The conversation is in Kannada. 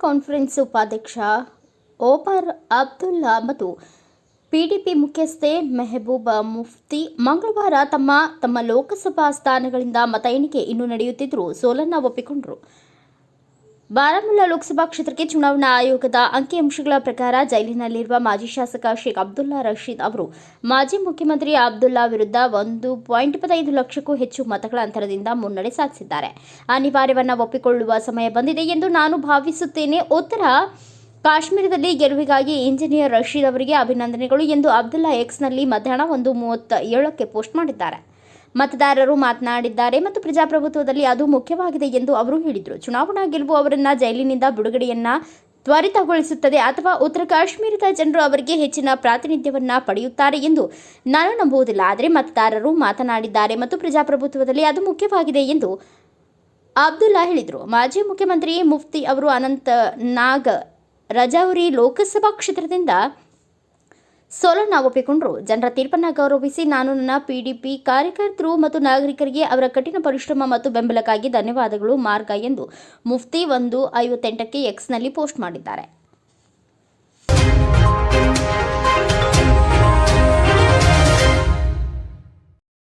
ಕಾನ್ಫರೆನ್ಸ್ ಉಪಾಧ್ಯಕ್ಷ ಓಮರ್ ಅಬ್ದುಲ್ಲಾ ಮತ್ತು ಪಿಡಿಪಿ ಮುಖ್ಯಸ್ಥೆ ಮೆಹಬೂಬಾ ಮುಫ್ತಿ ಮಂಗಳವಾರ ತಮ್ಮ ತಮ್ಮ ಲೋಕಸಭಾ ಸ್ಥಾನಗಳಿಂದ ಮತ ಎಣಿಕೆ ಇನ್ನೂ ನಡೆಯುತ್ತಿದ್ದರೂ ಸೋಲನ್ನ ಒಪ್ಪಿಕೊಂಡರು. ಬಾರಾಮುಲ್ಲಾ ಲೋಕಸಭಾ ಕ್ಷೇತ್ರಕ್ಕೆ ಚುನಾವಣಾ ಆಯೋಗದ ಅಂಕಿಅಂಶಗಳ ಪ್ರಕಾರ ಜೈಲಿನಲ್ಲಿರುವ ಮಾಜಿ ಶಾಸಕ ಶೇಖ್ ಅಬ್ದುಲ್ಲಾ ರಶೀದ್ ಅವರು ಮಾಜಿ ಮುಖ್ಯಮಂತ್ರಿ ಅಬ್ದುಲ್ಲಾ ವಿರುದ್ಧ ಒಂದು ಪಾಯಿಂಟ್ ಇಪ್ಪತ್ತೈದು ಲಕ್ಷಕ್ಕೂ ಹೆಚ್ಚು ಮತಗಳ ಅಂತರದಿಂದ ಮುನ್ನಡೆ ಸಾಧಿಸಿದ್ದಾರೆ. ಅನಿವಾರ್ಯವನ್ನು ಒಪ್ಪಿಕೊಳ್ಳುವ ಸಮಯ ಬಂದಿದೆ ಎಂದು ನಾನು ಭಾವಿಸುತ್ತೇನೆ. ಉತ್ತರ ಕಾಶ್ಮೀರದಲ್ಲಿ ಗೆಲುವಿಗಾಗಿ ಇಂಜಿನಿಯರ್ ರಶೀದ್ ಅವರಿಗೆ ಅಭಿನಂದನೆಗಳು ಎಂದು ಅಬ್ದುಲ್ಲಾ ಎಕ್ಸ್ನಲ್ಲಿ ಮಧ್ಯಾಹ್ನ ಒಂದು ಮೂವತ್ತ ಏಳಕ್ಕೆ ಪೋಸ್ಟ್ ಮಾಡಿದ್ದಾರೆ. ಮತದಾರರು ಮಾತನಾಡಿದ್ದಾರೆ ಮತ್ತು ಪ್ರಜಾಪ್ರಭುತ್ವದಲ್ಲಿ ಅದು ಮುಖ್ಯವಾಗಿದೆ ಎಂದು ಅವರು ಹೇಳಿದರು. ಚುನಾವಣಾ ಗೆಲುವು ಅವರನ್ನ ಜೈಲಿನಿಂದ ಬಿಡುಗಡೆಯನ್ನ ತ್ವರಿತಗೊಳಿಸುತ್ತದೆ ಅಥವಾ ಉತ್ತರ ಕಾಶ್ಮೀರದ ಜನರು ಅವರಿಗೆ ಹೆಚ್ಚಿನ ಪ್ರಾತಿನಿಧ್ಯವನ್ನ ಪಡೆಯುತ್ತಾರೆ ಎಂದು ನಾನು ನಂಬುವುದಿಲ್ಲ. ಆದರೆ ಮತದಾರರು ಮಾತನಾಡಿದ್ದಾರೆ ಮತ್ತು ಪ್ರಜಾಪ್ರಭುತ್ವದಲ್ಲಿ ಅದು ಮುಖ್ಯವಾಗಿದೆ ಎಂದು ಅಬ್ದುಲ್ಲಾ ಹೇಳಿದರು. ಮಾಜಿ ಮುಖ್ಯಮಂತ್ರಿ ಮುಫ್ತಿ ಅವರು ಅನಂತ ನಾಗ್ ರಜೌರಿ ಲೋಕಸಭಾ ಕ್ಷೇತ್ರದಿಂದ ಸೋಲನ್ನ ಒಪ್ಪಿಕೊಂಡರು ಜನರ ತೀರ್ಪನ್ನ ಗೌರವಿಸಿ ನಾನು ನನ್ನ ಪಿಡಿಪಿ ಕಾರ್ಯಕರ್ತರು ಮತ್ತು ನಾಗರಿಕರಿಗೆ ಅವರ ಕಠಿಣ ಪರಿಶ್ರಮ ಮತ್ತು ಬೆಂಬಲಕ್ಕಾಗಿ ಧನ್ಯವಾದಗಳು ಮಾರ್ಗ ಎಂದು ಮುಫ್ತಿ ಒಂದು ಐವತ್ತೆಂಟಕ್ಕೆ ಎಕ್ಸ್ನಲ್ಲಿ ಪೋಸ್ಟ್ ಮಾಡಿದ್ದಾರೆ.